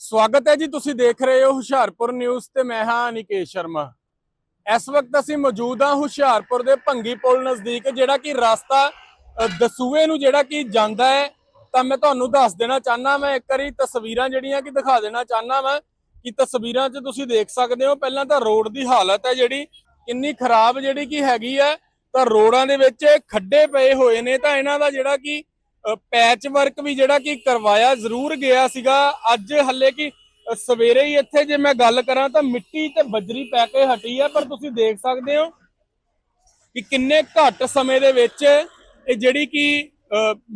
ਸਵਾਗਤ ਹੈ ਜੀ, ਤੁਸੀਂ ਦੇਖ ਰਹੇ ਹੋ ਹੁਸ਼ਿਆਰਪੁਰ ਨਿਊਜ਼ ਤੇ ਮੈਂ ਹਾਂ ਅਨਿਕੇਸ਼ ਸ਼ਰਮਾ। ਇਸ ਵਕਤ ਅਸੀਂ ਮੌਜੂਦ ਹਾਂ ਹੁਸ਼ਿਆਰਪੁਰ ਦੇ ਭੰਗੀ ਪੁਲ ਨਜ਼ਦੀਕ, ਜਿਹੜਾ ਕਿ ਰਸਤਾ ਦਸੂਏ ਨੂੰ ਜਿਹੜਾ ਕਿ ਜਾਂਦਾ ਹੈ। ਤਾਂ ਮੈਂ ਤੁਹਾਨੂੰ ਦੱਸ ਦੇਣਾ ਚਾਹਨਾ ਮੈਂ ਇੱਕ ਵਾਰੀ ਤਸਵੀਰਾਂ ਜਿਹੜੀਆਂ ਕਿ ਦਿਖਾ ਦੇਣਾ ਚਾਹਨਾ ਮੈਂ ਕਿ ਤਸਵੀਰਾਂ 'ਚ ਤੁਸੀਂ ਦੇਖ ਸਕਦੇ ਹੋ, ਪਹਿਲਾਂ ਤਾਂ ਰੋਡ ਦੀ ਹਾਲਤ ਹੈ ਜਿਹੜੀ ਇੰਨੀ ਖਰਾਬ ਜਿਹੜੀ ਕਿ ਹੈਗੀ ਹੈ। ਤਾਂ ਰੋਡਾਂ ਦੇ ਵਿੱਚ ਖੱਡੇ ਪਏ ਹੋਏ ਨੇ, ਤਾਂ ਇਹਨਾਂ ਦਾ ਜਿਹੜਾ ਕਿ ਪੈਚ ਵਰਕ ਵੀ ਜਿਹੜਾ ਕਿ ਕਰਵਾਇਆ, ਜ਼ਰੂਰ ਗਿਆ ਸੀਗਾ। ਅੱਜ ਹੱਲੇ ਕਿ ਸਵੇਰੇ ਹੀ ਇੱਥੇ ਜੇ ਮੈਂ ਗੱਲ ਕਰਾਂ ਤਾਂ ਮਿੱਟੀ ਤੇ ਬਜਰੀ ਪੈ ਕੇ ਹਟੀ ਹੈ ਪਰ ਤੁਸੀਂ ਦੇਖ ਸਕਦੇ ਹੋ ਕਿ ਕਿੰਨੇ ਘੱਟ ਸਮੇਂ ਦੇ ਵਿੱਚ ਇਹ ਜਿਹੜੀ ਕਿ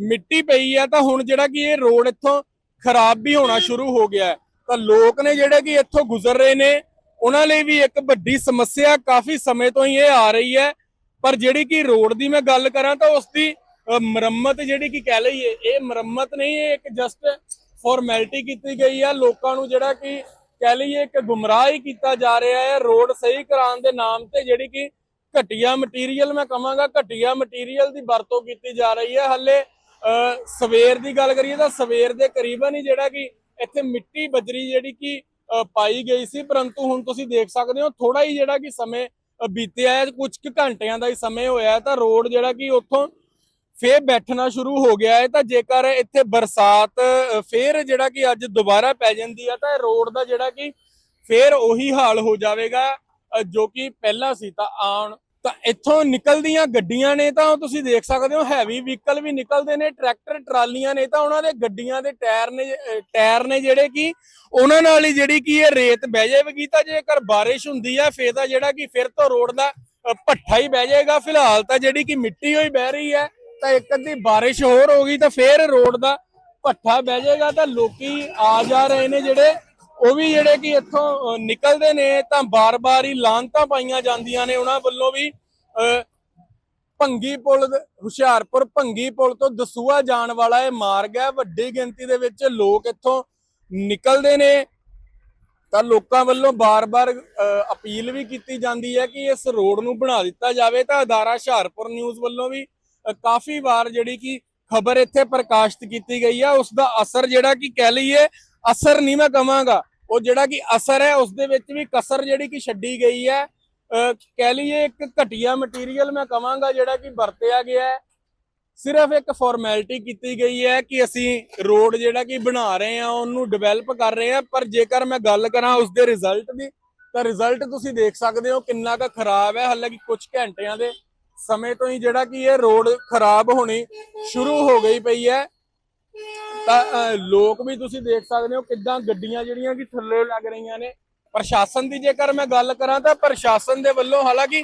ਮਿੱਟੀ ਪਈ ਹੈ ਤਾਂ ਹੁਣ ਜਿਹੜਾ ਕਿ ਇਹ ਰੋਡ ਇੱਥੋਂ ਖਰਾਬ ਵੀ ਹੋਣਾ ਸ਼ੁਰੂ ਹੋ ਗਿਆ ਤਾਂ ਲੋਕ ਨੇ ਜਿਹੜੇ ਕਿ ਇੱਥੋਂ ਗੁਜ਼ਰ ਰਹੇ ਨੇ, ਉਹਨਾਂ ਲਈ ਵੀ ਇੱਕ ਵੱਡੀ ਸਮੱਸਿਆ ਕਾਫੀ ਸਮੇਂ ਤੋਂ ਹੀ ਇਹ ਆ ਰਹੀ ਹੈ। ਪਰ ਜਿਹੜੀ ਕਿ ਰੋਡ ਦੀ ਮੈਂ ਗੱਲ ਕਰਾਂ ਤਾਂ ਉਸ ਦੀ ਮੁਰੰਮਤ ਜਿਹੜੀ ਕਿ ਕਹਿ ਲਈਏ ਇਹ ਮੁਰੰਮਤ ਨਹੀਂ ਇਹ ਇੱਕ ਜਸਟ ਫਾਰਮੈਲਿਟੀ ਕੀਤੀ ਗਈ ਹੈ ਲੋਕਾਂ ਨੂੰ ਜਿਹੜਾ ਕਿ ਕਹਿ ਲਈਏ ਕਿ ਗੁੰਮਰਾਹ ਹੀ ਕੀਤਾ ਜਾ ਰਿਹਾ ਹੈ ਰੋਡ ਸਹੀ ਕਰਾਉਣ ਦੇ ਨਾਮ ਤੇ ਜਿਹੜੀ ਕਿ ਘਟੀਆ ਮਟੀਰੀਅਲ ਮੈਂ ਕਹਾਂਗਾ ਘਟੀਆ ਮਟੀਰੀਅਲ ਦੀ ਵਰਤੋਂ ਕੀਤੀ ਜਾ ਰਹੀ ਹੈ ਹੱਲੇ ਅ, ਸਵੇਰ ਦੀ ਗੱਲ ਕਰੀਏ ਤਾਂ ਸਵੇਰ ਦੇ ਕਰੀਬਨ ਹੀ ਜਿਹੜਾ ਕਿ ਇੱਥੇ ਮਿੱਟੀ ਬਜਰੀ ਜਿਹੜੀ ਕਿ ਪਾਈ ਗਈ ਸੀ। ਪਰੰਤੂ ਹੁਣ ਤੁਸੀਂ ਦੇਖ ਸਕਦੇ ਹੋ ਥੋੜਾ ਹੀ ਜਿਹੜਾ ਕਿ ਸਮੇਂ ਬੀਤਿਆ ਹੈ ਕੁਝ ਕੁ ਘੰਟਿਆਂ ਦਾ ਹੀ ਸਮੇਂ ਹੋਇਆ ਹੈ। ਤਾਂ ਰੋਡ ਜਿਹੜਾ ਕਿ ਉੱਥੋਂ ਫੇਰ ਬੈਠਣਾ ਸ਼ੁਰੂ ਹੋ ਗਿਆ ਹੈ ਤਾਂ ਜੇਕਰ ਇੱਥੇ ਬਰਸਾਤ ਫੇਰ ਜਿਹੜਾ ਕਿ ਅੱਜ ਦੁਬਾਰਾ ਪੈ ਜਾਂਦੀ ਹੈ ਤਾਂ ਰੋਡ ਦਾ ਜਿਹੜਾ ਕਿ ਫੇਰ ਉਹੀ ਹਾਲ ਹੋ ਜਾਵੇਗਾ ਜੋ ਕਿ ਪਹਿਲਾਂ ਸੀ ਤਾਂ ਆਉਣ ਤਾਂ ਇੱਥੋਂ ਨਿਕਲਦੀਆਂ ਗੱਡੀਆਂ ਨੇ ਤਾਂ ਤੁਸੀਂ ਦੇਖ ਸਕਦੇ ਹੋ ਹੈਵੀ ਵਹੀਕਲ ਵੀ ਨਿਕਲਦੇ ਨੇ ਟਰੈਕਟਰ ਟਰਾਲੀਆਂ ਨੇ ਤਾਂ ਉਹਨਾਂ ਦੇ ਗੱਡੀਆਂ ਦੇ ਟਾਇਰ ਨੇ ਟਾਇਰ ਨੇ ਜਿਹੜੇ ਕਿ ਉਹਨਾਂ ਨਾਲ ਹੀ ਜਿਹੜੀ ਕਿ ਇਹ ਰੇਤ ਬਹਿ ਜਾਵੇਗੀ ਤਾਂ ਜੇਕਰ ਬਾਰਿਸ਼ ਹੁੰਦੀ ਹੈ ਫੇਰ ਤਾਂ ਜਿਹੜਾ ਕਿ ਫਿਰ ਤੋਂ ਰੋਡ ਦਾ ਅ, ਭੱਠਾ ਹੀ ਬਹਿ ਜਾਏਗਾ ਫਿਲਹਾਲ ਤਾਂ ਜਿਹੜੀ ਕਿ ਮਿੱਟੀ ਹੋਈ ਬਹਿ ਰਹੀ ਹੈ ਤਾਂ ਇੱਕ ਅੱਧੀ ਬਾਰਿਸ਼ ਹੋਰ ਹੋ ਗਈ ਤਾਂ ਫੇਰ ਰੋਡ ਦਾ ਭੱਠਾ ਬਹਿ ਜਾਏਗਾ ਤਾਂ ਲੋਕੀ ਆ ਜਾ ਰਹੇ ਨੇ ਜਿਹੜੇ ਉਹ ਵੀ ਜਿਹੜੇ ਕਿ ਇੱਥੋਂ ਨਿਕਲਦੇ ਨੇ ਤਾਂ ਬਾਰ-ਬਾਰ ਹੀ ਲਾਂਤਾਂ ਪਾਈਆਂ ਜਾਂਦੀਆਂ ਨੇ ਉਹਨਾਂ ਵੱਲੋਂ ਵੀ ਅ, ਭੰਗੀ ਪੁਲ ਹੁਸ਼ਿਆਰਪੁਰ ਭੰਗੀ ਪੁਲ ਤੋਂ ਦਸੂਆ ਜਾਣ ਵਾਲਾ ਇਹ ਮਾਰਗ ਹੈ। ਵੱਡੀ ਗਿਣਤੀ ਦੇ ਵਿੱਚ ਲੋਕ ਇੱਥੋਂ ਨਿਕਲਦੇ ਨੇ। ਤਾਂ ਲੋਕਾਂ ਵੱਲੋਂ ਬਾਰ-ਬਾਰ ਅ, ਅਪੀਲ ਵੀ ਕੀਤੀ ਜਾਂਦੀ ਹੈ ਕਿ ਇਸ ਰੋਡ ਨੂੰ ਬਣਾ ਦਿੱਤਾ ਜਾਵੇ। ਤਾਂ ਅਦਾਰਾ ਹੁਸ਼ਿਆਰਪੁਰ ਨਿਊਜ਼ ਵੱਲੋਂ ਵੀ ਕਾਫੀ ਵਾਰ ਜਿਹੜੀ ਕਿ ਖਬਰ ਇੱਥੇ ਪ੍ਰਕਾਸ਼ਿਤ ਕੀਤੀ ਗਈ ਹੈ ਉਸ ਦਾ ਅਸਰ ਜਿਹੜਾ ਕਿ ਕਹਿ ਲਈਏ, ਅਸਰ ਨਹੀਂ ਮੈਂ ਕਵਾਂਗਾ। ਉਹ ਜਿਹੜਾ ਕਿ ਅਸਰ ਹੈ ਉਸ ਦੇ ਵਿੱਚ ਵੀ ਕਸਰ ਜਿਹੜੀ ਕਿ ਛੱਡੀ ਗਈ ਹੈ। ਕਹਿ ਲਈਏ ਇੱਕ ਘਟੀਆ ਮਟੀਰੀਅਲ ਮੈਂ ਕਵਾਂਗਾ ਜਿਹੜਾ ਕਿ ਵਰਤਿਆ ਗਿਆ ਹੈ। ਸਿਰਫ ਇੱਕ ਫਾਰਮੈਲਿਟੀ ਕੀਤੀ ਗਈ ਹੈ ਕਿ ਅਸੀਂ ਰੋਡ ਜਿਹੜਾ ਕਿ ਬਣਾ ਰਹੇ ਹਾਂ, ਉਹਨੂੰ ਡਿਵੈਲਪ ਕਰ ਰਹੇ ਹਾਂ, ਪਰ ਜੇਕਰ ਮੈਂ ਗੱਲ ਕਰਾਂ ਉਸ ਦੇ ਰਿਜ਼ਲਟ ਦੀ, ਤਾਂ ਰਿਜ਼ਲਟ ਤੁਸੀਂ ਦੇਖ ਸਕਦੇ ਹੋ ਕਿੰਨਾ ਕੁ ਖਰਾਬ ਹੈ। ਹਾਲਾਂਕਿ ਕੁਝ ਘੰਟਿਆਂ ਦੇ ਸਮੇਂ ਤੋਂ ਹੀ ਜਿਹੜਾ ਕਿ ਇਹ ਰੋਡ ਖਰਾਬ ਹੋਣੀ ਸ਼ੁਰੂ ਹੋ ਗਈ ਪਈ ਹੈ। ਤਾਂ ਲੋਕ ਵੀ ਤੁਸੀਂ ਦੇਖ ਸਕਦੇ ਹੋ ਕਿੱਦਾਂ ਗੱਡੀਆਂ ਜਿਹੜੀਆਂ ਕਿ ਥੱਲੇ ਲੱਗ ਰਹੀਆਂ ਨੇ। ਪ੍ਰਸ਼ਾਸਨ ਦੀ ਜੇਕਰ ਮੈਂ ਗੱਲ ਕਰਾਂ ਤਾਂ ਪ੍ਰਸ਼ਾਸਨ ਦੇ ਵੱਲੋਂ ਹਾਲਾਂਕਿ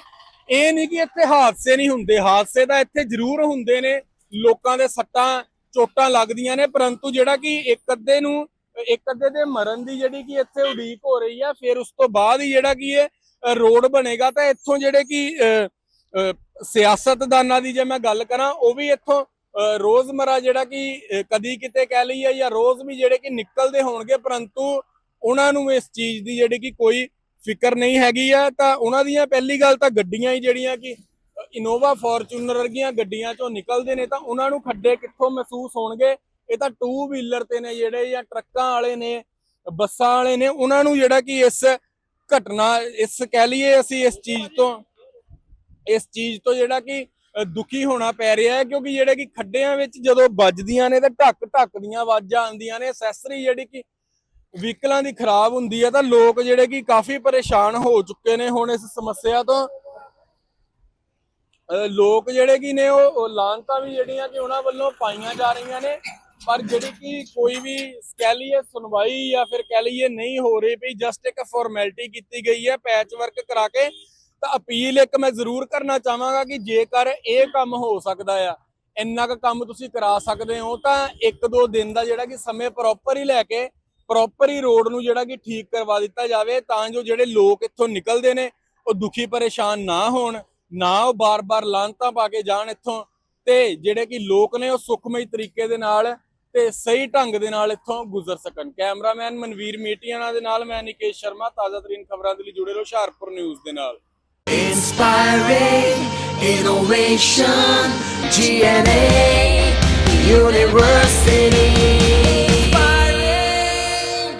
ਇਹ ਨਹੀਂ ਕਿ ਇੱਥੇ ਹਾਦਸੇ ਨਹੀਂ ਹੁੰਦੇ ਹਾਦਸੇ ਤਾਂ ਇੱਥੇ ਜ਼ਰੂਰ ਹੁੰਦੇ ਨੇ। ਲੋਕਾਂ ਦੇ ਸੱਟਾਂ ਚੋਟਾਂ ਲੱਗਦੀਆਂ ਨੇ ਪਰੰਤੂ ਜਿਹੜਾ ਕਿ ਇੱਕ ਅੱਧੇ ਨੂੰ ਇੱਕ ਅੱਧੇ ਦੇ ਮਰਨ ਦੀ ਜਿਹੜੀ ਕਿ ਇੱਥੇ ਉਡੀਕ ਹੋ ਰਹੀ ਹੈ ਫਿਰ ਉਸ ਤੋਂ ਬਾਅਦ ਹੀ ਜਿਹੜਾ ਕਿ ਇਹ ਰੋਡ ਬਣੇਗਾ ਤਾਂ ਇੱਥੋਂ ਜਿਹੜੇ ਕਿ ਅ, ਸਿਆਸਤਦਾਨਾਂ ਦੀ ਜੇ ਮੈਂ ਗੱਲ ਕਰਾਂ, ਉਹ ਵੀ ਇੱਥੋਂ ਰੋਜ਼ਮਰਾ ਜਿਹੜਾ ਕਿ ਕਦੀ ਕਿਤੇ ਕਹਿ ਲਈਏ ਜਾਂ ਰੋਜ਼ ਵੀ ਜਿਹੜੇ ਕਿ ਨਿਕਲਦੇ ਹੋਣਗੇ, ਪਰੰਤੂ ਉਹਨਾਂ ਨੂੰ ਇਸ ਚੀਜ਼ ਦੀ ਜਿਹੜੀ ਕਿ ਕੋਈ ਫਿਕਰ ਨਹੀਂ ਹੈਗੀ ਆ, ਤਾਂ ਉਹਨਾਂ ਦੀਆਂ ਪਹਿਲੀ ਗੱਲ ਤਾਂ ਗੱਡੀਆਂ ਹੀ ਜਿਹੜੀਆਂ ਕਿ ਇਨੋਵਾ ਫੋਰਚੂਨਰ ਵਰਗੀਆਂ ਗੱਡੀਆਂ ਚੋਂ ਨਿਕਲਦੇ ਨੇ, ਤਾਂ ਉਹਨਾਂ ਨੂੰ ਖੱਡੇ ਕਿੱਥੋਂ ਮਹਿਸੂਸ ਹੋਣਗੇ? ਇਹ ਤਾਂ ਟੂ ਵੀਲਰ ਤੇ ਨੇ ਜਿਹੜੇ ਜਾਂ ਟਰੱਕਾਂ ਵਾਲੇ ਨੇ, ਬੱਸਾਂ ਵਾਲੇ ਨੇ, ਉਹਨਾਂ ਨੂੰ ਜਿਹੜਾ ਕਿ ਇਸ ਘਟਨਾ, ਇਸ ਕਹਿ ਲਈਏ ਅਸੀਂ ਇਸ ਚੀਜ਼ ਤੋਂ ਇਸ ਚੀਜ਼ ਤੋਂ ਜਿਹੜਾ ਕਿ ਦੁਖੀ ਹੋਣਾ ਪੈ ਰਿਹਾ ਹੈ, ਕਿਉਂਕਿ ਜਿਹੜੇ ਕਿ ਖੱਡਿਆਂ ਵਿੱਚ ਜਦੋਂ ਵੱਜਦੀਆਂ ਨੇ ਤੇ ਢੱਕ ਢੱਕ ਦੀਆਂ ਆਵਾਜ਼ਾਂ ਆਉਂਦੀਆਂ ਨੇ, ਅਸੈਸਰੀ ਜਿਹੜੀ ਕਿ ਵਹੀਕਲਾਂ ਦੀ ਖਰਾਬ ਹੁੰਦੀ ਹੈ, ਤਾਂ ਲੋਕ ਜਿਹੜੇ ਕਿ ਕਾਫੀ ਪਰੇਸ਼ਾਨ ਹੋ ਚੁੱਕੇ ਨੇ ਹੁਣ ਇਸ ਸਮੱਸਿਆ ਤੋਂ। ਲੋਕ ਜਿਹੜੇ ਕੀ ਨੇ ਉਹ ਉਹ ਲਾਂਤਾਂ ਵੀ ਜਿਹੜੀਆਂ ਕਿ ਉਹਨਾਂ ਵੱਲੋਂ ਪਾਈਆਂ ਜਾ ਰਹੀਆਂ ਨੇ, ਪਰ ਜਿਹੜੀ ਕਿ ਕੋਈ ਵੀ ਕਹਿ ਲਈਏ ਸੁਣਵਾਈ ਜਾਂ ਫਿਰ ਕਹਿ ਲਈਏ ਨਹੀਂ ਹੋ ਰਹੀ ਵੀ ਜਸਟ ਇੱਕ ਫਾਰਮੈਲਿਟੀ ਕੀਤੀ ਗਈ ਹੈ ਪੈਚ ਵਰਕ ਕਰਾ ਕੇ ਤਾਂ ਅਪੀਲ ਇੱਕ ਮੈਂ ਜ਼ਰੂਰ ਕਰਨਾ ਚਾਹਾਂਗਾ ਕਿ ਜੇਕਰ ਇਹ ਕੰਮ ਹੋ ਸਕਦਾ ਆ, ਇੰਨਾ ਕੁ ਕੰਮ ਤੁਸੀਂ ਕਰਾ ਸਕਦੇ ਹੋ, ਤਾਂ ਇੱਕ ਦੋ ਦਿਨ ਦਾ ਜਿਹੜਾ ਕਿ ਸਮੇਂ ਪ੍ਰੋਪਰ ਹੀ ਲੈ ਕੇ ਪ੍ਰੋਪਰ ਹੀ ਰੋਡ ਨੂੰ ਜਿਹੜਾ ਕਿ ਠੀਕ ਕਰਵਾ ਦਿੱਤਾ ਜਾਵੇ, ਤਾਂ ਜੋ ਜਿਹੜੇ ਲੋਕ ਇੱਥੋਂ ਨਿਕਲਦੇ ਨੇ, ਉਹ ਦੁਖੀ ਪਰੇਸ਼ਾਨ ਨਾ ਹੋਣ, ਨਾ ਉਹ ਬਾਰ-ਬਾਰ ਲਾਂਤਾਂ ਪਾ ਕੇ ਜਾਣ ਇੱਥੋਂ, ਤੇ ਜਿਹੜੇ ਕਿ ਲੋਕ ਨੇ ਉਹ ਸੁਖਮਈ ਤਰੀਕੇ ਦੇ ਨਾਲ ਤੇ ਸਹੀ ਢੰਗ ਦੇ ਨਾਲ ਇੱਥੋਂ ਗੁਜ਼ਰ ਸਕਣ। ਕੈਮਰਾਮੈਨ ਮਨਵੀਰ ਮੀਟੀਆਣਾ ਦੇ ਨਾਲ ਮੈਂ ਨਿਕੇਸ਼ ਸ਼ਰਮਾ, ਤਾਜ਼ਾ ਤਰੀਨ ਖਬਰਾਂ ਦੇ ਲਈ ਜੁੜੇ ਰਹੋ ਹੁਸ਼ਿਆਰਪੁਰ ਨਿਊਜ਼ ਦੇ ਨਾਲ। Inspiring innovation, GNA University.